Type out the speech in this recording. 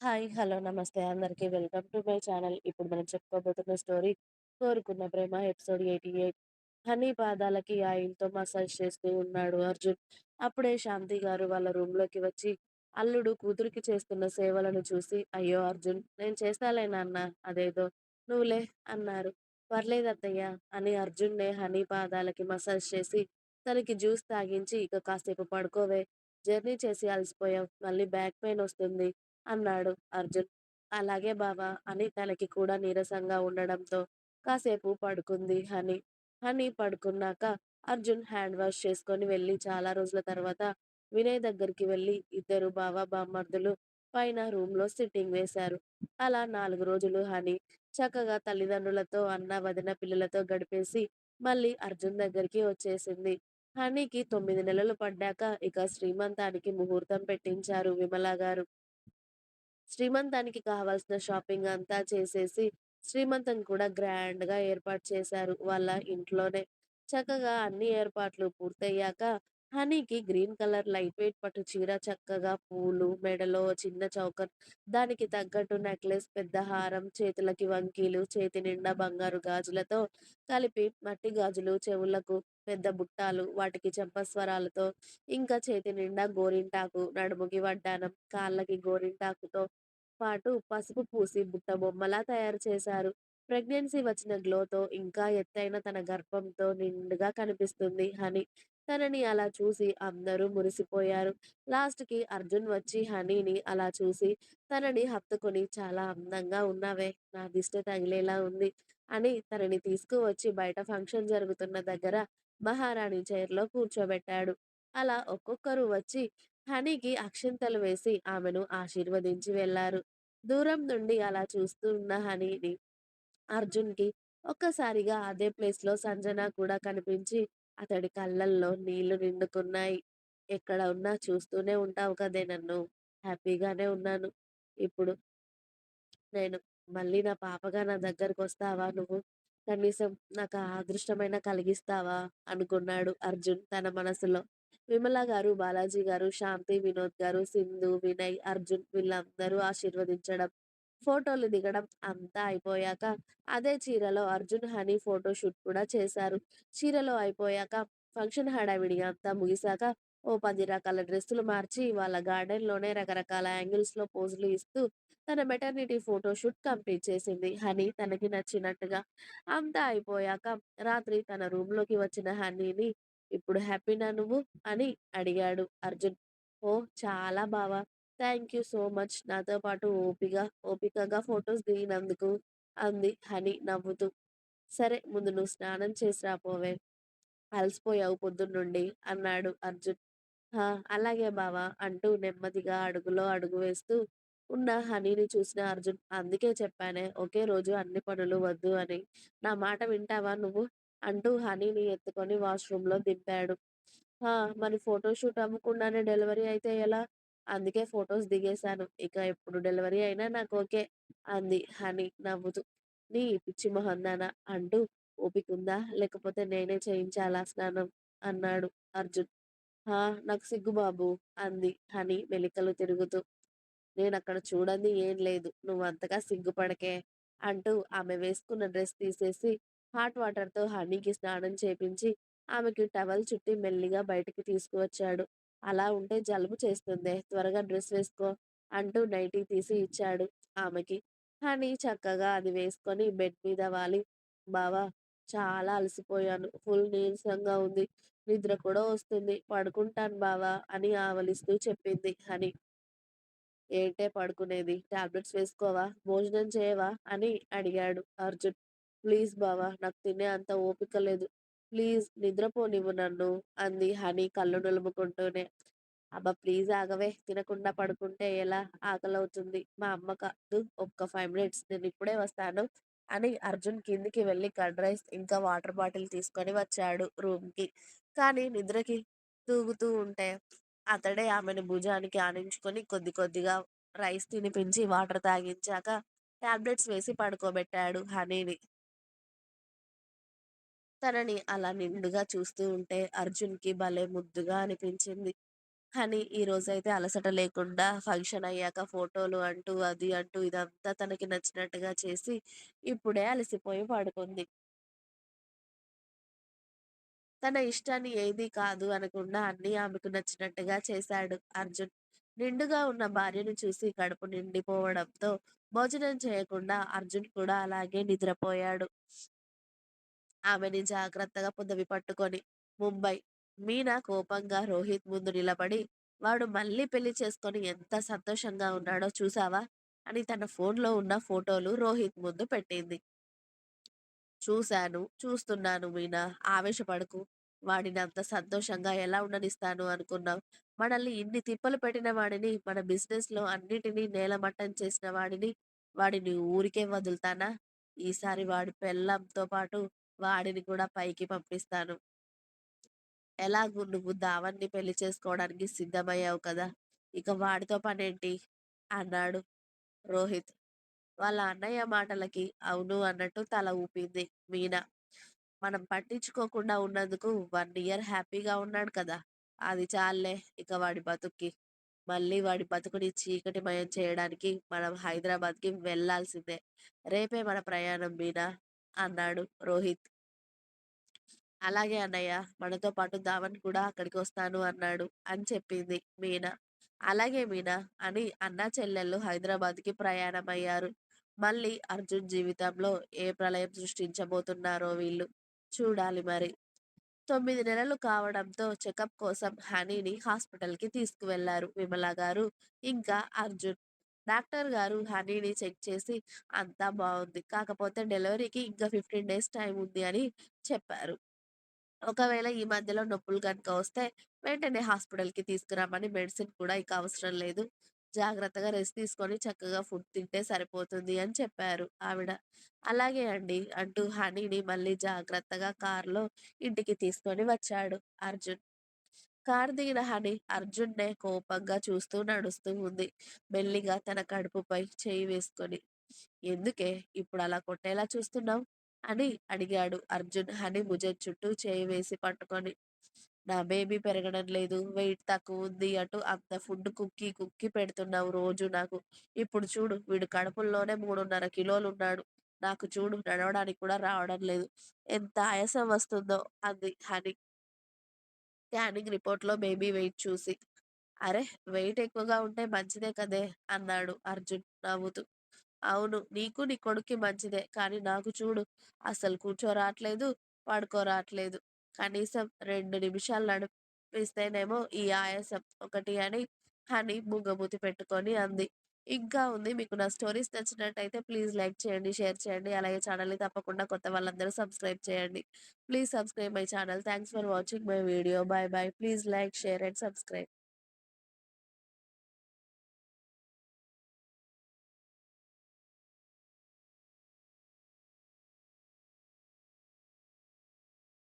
Hi. Hello. నమస్తే అందరికి. Welcome to my channel. ఇప్పుడు మనం చెప్పుకోబోతున్న స్టోరీ 'కోరుకున్న ప్రేమ' ఎపిసోడ్ 88. హనీ పాదాలకి ఆయిల్‌తో మసాజ్ చేస్తూ ఉన్నాడు అర్జున్. అప్పుడే శాంతి గారు వాళ్ళ రూమ్‌లోకి వచ్చి అల్లుడు కూతురికి చేస్తున్న సేవలను చూసి అయ్యో అర్జున్! నేను చేస్తాలే నాన్న అదేదో నువ్వులే అన్నారు. పర్లేదత్తయ్య అని అర్జున్‌నే హనీ పాదాలకి మసాజ్ చేసి తనకి జ్యూస్ తాగించి ఇక కాసేపు పడుకోవే. జర్నీ చేసి అలసిపోయావు. మళ్ళీ బ్యాక్ పెయిన్ వస్తుంది అన్నాడు అర్జున్. అలాగే బావా అని తనకి కూడా నీరసంగా ఉండడంతో కాసేపు పడుకుంది హనీ. హనీ పడుకున్నాక అర్జున్ హ్యాండ్ వాష్ చేసుకొని వెళ్ళి చాలా రోజుల తర్వాత వినయ్ దగ్గరికి వెళ్ళి ఇద్దరు బావ బామర్దులు పైన రూమ్‌లో సిట్టింగ్ వేశారు. అలా నాలుగు రోజులు హనీ చక్కగా తల్లిదండ్రులతో, అన్న, వదిన, పిల్లలతో గడిపేసి మళ్ళీ అర్జున్ దగ్గరికి వచ్చేసింది. హనీకి తొమ్మిది నెలలు పడ్డాక ఇక శ్రీమంతానికి ముహూర్తం పెట్టించారు విమల గారు. శ్రీమంతానికి కావాల్సిన షాపింగ్ అంతా చేసేసి శ్రీమంతం కూడా గ్రాండ్గా ఏర్పాటు చేశారు వాళ్ళ ఇంట్లోనే. చక్కగా అన్ని ఏర్పాట్లు పూర్తయ్యాక హనీకి గ్రీన్ కలర్ లైట్ వెయిట్ పట్టు చీర చక్కగా పూలు, మెడలో చిన్న చౌకర్, దానికి తగ్గట్టు నెక్లెస్, పెద్ద హారం, చేతులకి వంకీలు, చేతి నిండా బంగారు గాజులతో కలిపి మట్టి గాజులు, చెవులకు పెద్ద బుట్టాలు, వాటికి చెంపస్వరాలతో, ఇంకా చేతి నిండా గోరింటాకు, నడుముకి వడ్డానం, కాళ్ళకి గోరింటాకుతో పాటు పసుపు పూసి బుట్ట బొమ్మలా తయారు చేశారు. ప్రెగ్నెన్సీ వచ్చిన గ్లోతో ఇంకా ఎత్తైన తన గర్భంతో నిండుగా కనిపిస్తుంది హనీ. తనని అలా చూసి అందరూ మురిసిపోయారు. లాస్ట్‌కి అర్జున్ వచ్చి హనీని అలా చూసి తనని హత్తుకొని చాలా అందంగా ఉన్నావే. నా దిష్టి తగిలేలా ఉంది అని తనని తీసుకువచ్చి బయట ఫంక్షన్ జరుగుతున్న దగ్గర మహారాణి చైర్‌లో కూర్చోబెట్టాడు. అలా ఒక్కొక్కరు వచ్చి హనీకి అక్షింతలు వేసి ఆమెను ఆశీర్వదించి వెళ్ళారు. దూరం నుండి అలా చూస్తూ ఉన్న హనీని అర్జున్‌కి ఒక్కసారిగా అదే ప్లేస్‌లో సంజన కూడా కనిపించి అతడి కళ్ళల్లో నీళ్ళు నిండుకున్నాయి. ఎక్కడ ఉన్నా చూస్తూనే ఉంటావు కదే నన్ను. హ్యాపీగానే ఉన్నాను. ఇప్పుడు నేను మళ్ళీ నా పాపగా నా దగ్గరకొస్తావా నువ్వు? కనీసం నాకు ఆ కలిగిస్తావా? అనుకున్నాడు అర్జున్ తన మనసులో. విమల గారు, బాలాజీ గారు, శాంతి, వినోద్ గారు, సింధు, వినయ్, అర్జున్ వీళ్ళందరూ ఆశీర్వదించడం, ఫోటోలు దిగడం అంతా అయిపోయాక అదే చీరలో అర్జున్, హనీ ఫోటో షూట్ కూడా చేశారు. చీరలో అయిపోయాక ఫంక్షన్ హడావిడి అంతా ముగిసాక ఓ 10 రకాల డ్రెస్సులు మార్చి వాళ్ళ గార్డెన్‌లోనే రకరకాల యాంగిల్స్‌లో పోజులు ఇస్తూ తన మెటర్నిటీ ఫోటో షూట్ కంప్లీట్ చేసింది హనీ తనకి నచ్చినట్టుగా. అంతా అయిపోయాక రాత్రి తన రూమ్‌లోకి వచ్చిన హనీని ఇప్పుడు హ్యాపీనా నువ్వు? అని అడిగాడు అర్జున్. ఓ చాలా బావా థ్యాంక్ యూ సో మచ్ నాతో పాటు ఓపిగా ఓపికగా ఫొటోస్ దిగినందుకు అంది హనీ నవ్వుతూ. సరే ముందు నువ్వు స్నానం చేసి రా పోవే. అలసిపోయావు పొద్దున్నుండి అన్నాడు అర్జున్. హా! అలాగే బావా అంటూ నెమ్మదిగా అడుగులో అడుగు వేస్తూ ఉన్న హనీని చూసిన అర్జున్ అందుకే చెప్పానే ఒకే రోజు అన్ని పనులు వద్దు అని. నా మాట వింటావా నువ్వు? అంటూ హనీని ఎత్తుకొని వాష్‌రూమ్‌లో దింపాడు. హా! మరి ఫోటో షూట్ అవ్వకుండానే డెలివరీ అయితే ఎలా? అందుకే ఫోటోస్ దిగేశాను. ఇక ఎప్పుడు డెలివరీ అయినా నాకు ఓకే అంది హనీ నవ్వుతూ. నీ పిచ్చి మొహందానా అంటూ ఓపికుందా? లేకపోతే నేనే చేయించాలా స్నానం? అన్నాడు అర్జున్. హా! నాకు సిగ్గు బాబూ అంది హనీ మెలికలు తిరుగుతూ. నేనక్కడ చూడంది ఏం లేదు. నువ్వంతగా సిగ్గుపడకే అంటూ ఆమె వేసుకున్న డ్రెస్ తీసేసి హాట్ వాటర్‌తో హనీకి స్నానం చేపించి ఆమెకి టవల్ చుట్టి మెల్లిగా బయటికి తీసుకువచ్చాడు. అలా ఉంటే జలుబు చేస్తుందే త్వరగా డ్రెస్ వేసుకో అంటూ నైటీ తీసి ఇచ్చాడు ఆమెకి. హనీ చక్కగా అది వేసుకొని బెడ్ మీద వాలి బావా చాలా అలసిపోయాను. ఫుల్ నీరసంగా ఉంది. నిద్ర కూడా వస్తుంది. పడుకుంటాను బావా అని ఆవలిస్తూ చెప్పింది హనీ. ఏంటే పడుకునేది? టాబ్లెట్స్ వేసుకోవా? భోజనం చేయవా? అని అడిగాడు అర్జున్. ప్లీజ్ బావ నాకు తినే అంత ఓపిక లేదు. ప్లీజ్ నిద్రపోనివ్వు నన్ను అంది హనీ కళ్ళు నులుముకుంటూనే. అబ్బా ప్లీజ్ ఆగవే. తినకుండా పడుకుంటే ఎలా? ఆకలవుతుంది. మా అమ్మ కాదు ఒక్క 5 మినిట్స్ నేనిప్పుడే వస్తాను అని అర్జున్ కిందికి వెళ్ళి కర్డ్ రైస్ ఇంకా వాటర్ బాటిల్ తీసుకొని వచ్చాడు రూమ్‌కి. కానీ నిద్రకి తూగుతూ ఉంటే అతడే ఆమెని భుజానికి ఆనించుకొని కొద్ది కొద్దిగా రైస్ తినిపించి వాటర్ తాగించాక టాబ్లెట్స్ వేసి పడుకోబెట్టాడు హనీని. తనని అలా నిండుగా చూస్తూ ఉంటే అర్జున్‌కి భలే ముద్దుగా అనిపించింది. కానీ ఈ రోజైతే అలసట లేకుండా ఫంక్షన్ అయ్యాక ఫోటోలు అంటూ, అది అంటూ ఇదంతా తనకి నచ్చినట్టుగా చేసి ఇప్పుడే అలసిపోయి పడుకుంది. తన ఇష్టాన్ని ఏది కాదు అనకుండా అన్ని ఆమెకు నచ్చినట్టుగా చేశాడు అర్జున్. నిండుగా ఉన్న భార్యను చూసి కడుపు నిండిపోవడంతో భోజనం చేయకుండా అర్జున్ కూడా అలాగే నిద్రపోయాడు. ఆమెని జాగ్రత్తగా పొదవి పట్టుకొని. ముంబై మీనా కోపంగా రోహిత్ ముందు నిలబడి వాడు మళ్ళీ పెళ్ళి చేసుకొని ఎంత సంతోషంగా ఉన్నాడో చూసావా? అని తన ఫోన్‌లో ఉన్న ఫోటోలు రోహిత్ ముందు పెట్టింది. చూశాను. చూస్తున్నాను మీనా. ఆవేశపడకు. వాడిని అంత సంతోషంగా ఎలా ఉండనిస్తాను అనుకున్నావు? మనల్ని ఇన్ని తిప్పలు పెట్టిన వాడిని, మన బిజినెస్‌లో అన్నిటిని నేలమట్టం చేసిన వాడిని, వాడిని ఊరికే వదులుతానా? ఈసారి వాడి పెళ్ళంతో పాటు వాడిని కూడా పైకి పంపిస్తాను. ఎలాగూ నువ్వు దావణ్ణి పెళ్ళి చేసుకోవడానికి సిద్ధమయ్యావు కదా! ఇక వాడితో పనేంటి? అన్నాడు రోహిత్. వాళ్ళ అన్నయ్య మాటలకి అవును అన్నట్టు తల ఊపింది మీనా. మనం పట్టించుకోకుండా ఉన్నందుకు వన్ ఇయర్ హ్యాపీగా ఉన్నాడు కదా! అది చాలే ఇక వాడి బతుక్కి. మళ్ళీ వాడి బతుకుని చీకటిమయం చేయడానికి మనం హైదరాబాద్‌కి వెళ్ళాల్సిందే. రేపే మన ప్రయాణం మీనా అన్నాడు రోహిత్. అలాగే అన్నయ్య. మనతో పాటు ధావన్ కూడా అక్కడికి వస్తాను అన్నాడు అని చెప్పింది మీనా. అలాగే మీనా అని అన్నా చెల్లెళ్ళు హైదరాబాద్‌కి ప్రయాణమయ్యారు. మళ్ళీ అర్జున్ జీవితంలో ఏ ప్రళయం సృష్టించబోతున్నారో వీళ్ళు. చూడాలి మరి. తొమ్మిది నెలలు కావడంతో చెకప్ కోసం హనీని హాస్పిటల్‌కి తీసుకువెళ్ళారు విమల గారు, ఇంకా అర్జున్. డాక్టర్ గారు హనీని చెక్ చేసి అంతా బాగుంది కాకపోతే డెలివరీకి ఇంకా 15 డేస్ టైం ఉంది అని చెప్పారు. ఒకవేళ ఈ మధ్యలో నొప్పులు కనుక వస్తే వెంటనే హాస్పిటల్‌కి తీసుకురామని మెడిసిన్ కూడా ఇక అవసరం లేదు. జాగ్రత్తగా రెస్ట్ తీసుకొని చక్కగా ఫుడ్ తింటే సరిపోతుంది అని చెప్పారు ఆవిడ. అలాగే అండి అంటూ హనీని మళ్ళీ జాగ్రత్తగా కారులో ఇంటికి తీసుకొని వచ్చాడు అర్జున్. కారు దిగిన హనీ అర్జున్‌నే కోపంగా చూస్తూ నడుస్తూ ఉంది. మెల్లిగా తన కడుపుపై చేయి వేసుకొని. ఎందుకే ఇప్పుడు అలా కొట్టేలా చూస్తున్నావు? అని అడిగాడు అర్జున్ హనీ భుజం చుట్టూ చేయి వేసి పట్టుకొని. నా బేబీ పెరగడం లేదు. వెయిట్ తక్కువ ఉంది అటు అంత ఫుడ్ కుక్కి కుక్కి పెడుతున్నావు రోజు నాకు. ఇప్పుడు చూడు వీడు కడుపుల్లోనే మూడున్నర కిలోలు ఉన్నాడు నాకు చూడు నడవడానికి కూడా రావడం లేదు. ఎంత ఆయాసం వస్తుందో అంది హనీ. స్కానింగ్ రిపోర్ట్‌లో బేబీ వెయిట్ చూసి. అరే వెయిట్ ఎక్కువగా ఉంటే మంచిదే కదే! అన్నాడు అర్జున్ నవ్వుతూ. అవును. నీకు నీ కొడుక్కి మంచిదే. కానీ నాకు చూడు అసలు కూర్చోరాట్లేదు, పడుకోరాట్లేదు. కనీసం రెండు నిమిషాలు నడిపిస్తేనేమో ఈ ఆయాసం ఒకటి అని హనీ బుంగమూతి పెట్టుకొని అంది. ఇంకా ఉంది. మీకు నా స్టోరీస్ నచ్చినట్టయితే ప్లీజ్ లైక్ చేయండి, షేర్ చేయండి. అలాగే ఛానల్‌ని తప్పకుండా కొత్త వాళ్ళందరూ సబ్స్క్రైబ్ చేయండి. Please subscribe my channel. Thanks for watching my video. Bye bye please like, share and subscribe.